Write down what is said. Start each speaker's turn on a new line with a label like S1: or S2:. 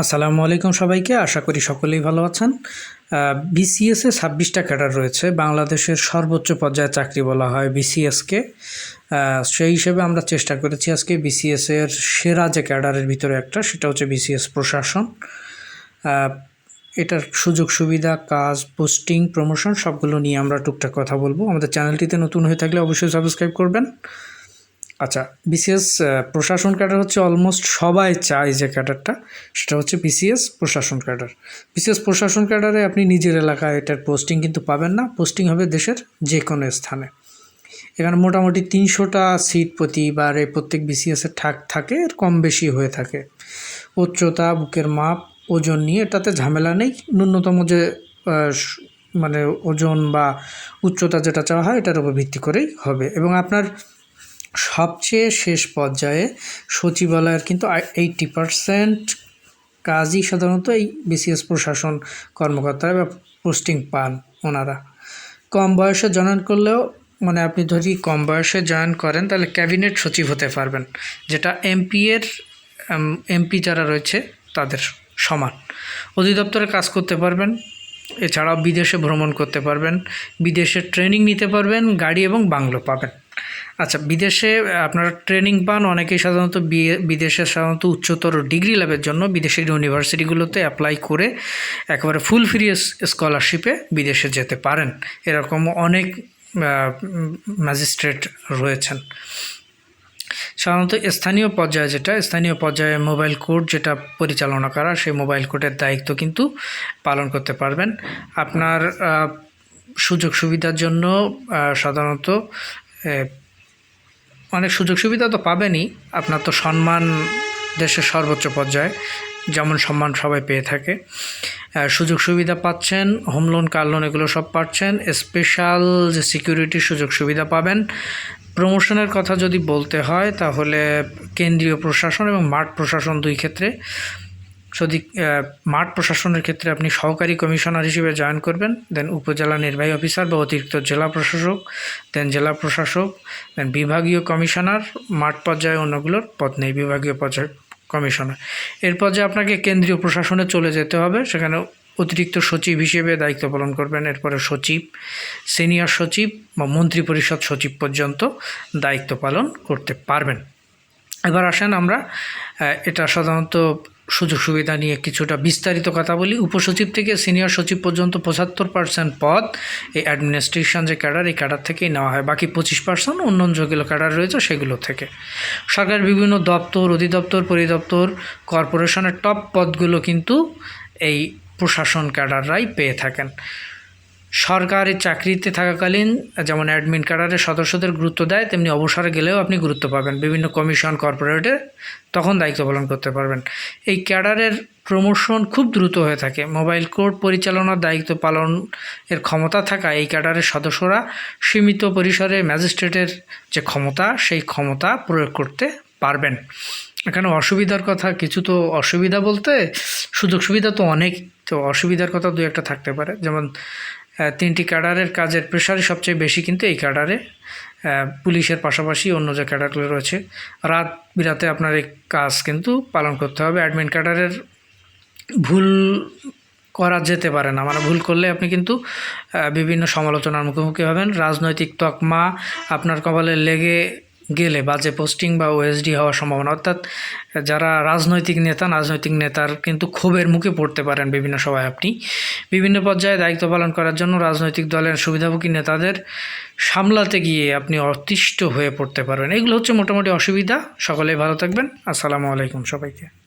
S1: আসসালামু আলাইকুম সবাইকে। আশা করি সকলেই ভালো আছেন। বিসিএসে ছাব্বিশটা ক্যাডার রয়েছে। বাংলাদেশের সর্বোচ্চ পর্যায়ে চাকরি বলা হয় বিসিএসকে সেই হিসেবে আমরা চেষ্টা করেছি আজকে বিসিএস এর সেরা যে ক্যাডারের ভিতরে একটা, সেটা হচ্ছে বিসিএস প্রশাসন। এটার সুযোগ সুবিধা, কাজ, পোস্টিং, প্রমোশন, সবগুলো নিয়ে আমরা টুকটাক কথা বলব। আমাদের চ্যানেলটিতে নতুন হয়ে থাকলে অবশ্যই সাবস্ক্রাইব করবেন। আচ্ছা বিসিএস প্রশাসন ক্যাডার হচ্ছে অলমোস্ট সবাই চায় যে ক্যাডারটা, সেটা হচ্ছে বিসিএস প্রশাসন ক্যাডার। বিসিএস প্রশাসন ক্যাডারে আপনি নিজের এলাকায় এটার পোস্টিং কিন্তু পাবেন না পোস্টিং হবে দেশের যে কোনো স্থানে। এখানে মোটামুটি তিনশোটা সিট প্রতিবারে প্রত্যেক বিসিএসের ঠাক থাকে, এর কম বেশি হয়ে থাকে। উচ্চতা, বুকের মাপ, ওজন নিয়ে এটাতে ঝামেলা নেই, ন্যূনতম যে মানে ওজন বা উচ্চতা যেটা চাওয়া হয়, এটার উপর ভিত্তি করেই হবে। এবং আপনার সবচেয়ে শেষ পর্যায়ে সচিবালয়ের কিন্তু এইটটি পারসেন্ট কাজই সাধারণত এই বিসিএস প্রশাসন কর্মকর্তারা বা পোস্টিং পান ওনারা। কম বয়সে জয়েন করলেও মানে আপনি যদি কম বয়সে জয়েন করেন, তাহলে ক্যাবিনেট সচিব হতে পারবেন, যেটা এমপি এর এমপি যারা রয়েছে, তাদের সমান। অধিদপ্তরে কাজ করতে পারবেন, এছাড়াও বিদেশে ভ্রমণ করতে পারবেন, বিদেশে ট্রেনিং নিতে পারবেন, গাড়ি এবং বাংলো পাবেন। আচ্ছা বিদেশে আপনারা ট্রেনিং পান, অনেকেই সাধারণত বিদেশে সাধারণত উচ্চতর ডিগ্রি লাভের জন্য বিদেশের ইউনিভার্সিটিগুলোতে অ্যাপ্লাই করে একেবারে ফুল ফ্রি স্কলারশিপে বিদেশে যেতে পারেন। এরকম অনেক ম্যাজিস্ট্রেট রয়েছেন। সাধারণত স্থানীয় পর্যায়ে যেটা, স্থানীয় পর্যায়ে মোবাইল কোর্ট যেটা পরিচালনা করা, সেই মোবাইল কোর্টের দায়িত্ব কিন্তু পালন করতে পারবেন। আপনার সুযোগ সুবিধার জন্য সাধারণত অনেক সুযোগ সুবিধা তো পাবেনই। আপনার তো সম্মান দেশের সর্বোচ্চ পর্যায়ে, যেমন সম্মান সবাই পেয়ে থাকে। সুযোগ সুবিধা পাচ্ছেন, হোম লোন কার লোন এগুলো সব পাচ্ছেন স্পেশাল যে সিকিউরিটি সুযোগ সুবিধা পাবেন। প্রমোশনের কথা যদি বলতে হয়, তাহলে কেন্দ্রীয় প্রশাসন এবং মাঠ প্রশাসন দুই ক্ষেত্রে যদি মাঠ প্রশাসনের ক্ষেত্রে আপনি সহকারী কমিশনার হিসেবে জয়েন করবেন দেন উপজেলা নির্বাহী অফিসার বা অতিরিক্ত জেলা প্রশাসক দেন জেলা প্রশাসক দেন বিভাগীয় কমিশনার, মাঠ পর্যায়ে অন্যগুলোর পদ নেই, বিভাগীয় পর্যায়ে কমিশনার। এরপর যে আপনাকে কেন্দ্রীয় প্রশাসনে চলে যেতে হবে, সেখানে অতিরিক্ত সচিব হিসেবে দায়িত্ব পালন করবেন, এরপরে সচিব, সিনিয়র সচিব বা মন্ত্রী পরিষদ সচিব পর্যন্ত দায়িত্ব পালন করতে পারবেন। এবার আসেন আমরা এটা সাধারণত সুযোগ সুবিধা নিয়ে কিছুটা বিস্তারিত কথা বলি। উপসচিব থেকে সিনিয়র সচিব পর্যন্ত পঁচাত্তর পার্সেন্ট পদ। এই অ্যাডমিনিস্ট্রেশন যে ক্যাডার এই ক্যাডার থেকেই নেওয়া হয়। বাকি পঁচিশ পার্সেন্ট অন্য যেগুলো ক্যাডার রয়েছে সেগুলো থেকে। সরকারের বিভিন্ন দপ্তর, অধিদপ্তর, পরিদপ্তর কর্পোরেশনের টপ পদগুলো কিন্তু এই প্রশাসন ক্যাডাররাই পেয়ে থাকেন। সরকারি চাকরিতে থাকাকালীন, যেমন অ্যাডমিন ক্যাডারের সদস্যদের গুরুত্ব দেয়, তেমনি অবসরে গেলেও আপনি গুরুত্ব পাবেন। বিভিন্ন কমিশন কর্পোরেটে তখন দায়িত্ব পালন করতে পারবেন। এই ক্যাডারের প্রমোশন খুব দ্রুত হয়ে থাকে। মোবাইল কোর্ট পরিচালনার দায়িত্ব পালন এর ক্ষমতা থাকা এই ক্যাডারের সদস্যরা সীমিত পরিসরে ম্যাজিস্ট্রেটের যে ক্ষমতা, সেই ক্ষমতা প্রয়োগ করতে পারবেন। এখানে অসুবিধার কথা কিছু তো অসুবিধা বলতে সুযোগ সুবিধা তো অনেক, তো অসুবিধার কথা দু একটা থাকতে পারে। যেমন তিনটি ক্যাডারের কাজের প্রেশারই সবচেয়ে বেশি কিন্তু এই ক্যাডারে। পুলিশের পাশাপাশি অন্য যে ক্যাডারগুলো রয়েছে, রাত বিরাতে আপনার এই কাজ কিন্তু পালন করতে হবে। অ্যাডমিন ক্যাডারের ভুল করা যেতে পারে না। মানে ভুল করলে আপনি কিন্তু বিভিন্ন সমালোচনার মুখোমুখি হবেন। রাজনৈতিক তকমা আপনার কপালে লেগে গেলে বাজে পোস্টিং বা ওএসডি হওয়ার সম্ভাবনা। অর্থাৎ যারা রাজনৈতিক নেতা, রাজনৈতিক নেতার কিন্তু ক্ষোভের মুখে পড়তে পারেন বিভিন্ন সভায় আপনি। বিভিন্ন পর্যায়ে দায়িত্ব পালন করার জন্য রাজনৈতিক দলের সুবিধাভোগী নেতাদের সামলাতে গিয়ে আপনি অতিষ্ঠ হয়ে পড়তে পারবেন। এগুলো হচ্ছে মোটামুটি অসুবিধা। সকলেই ভালো থাকবেন। আসসালামু আলাইকুম সবাইকে।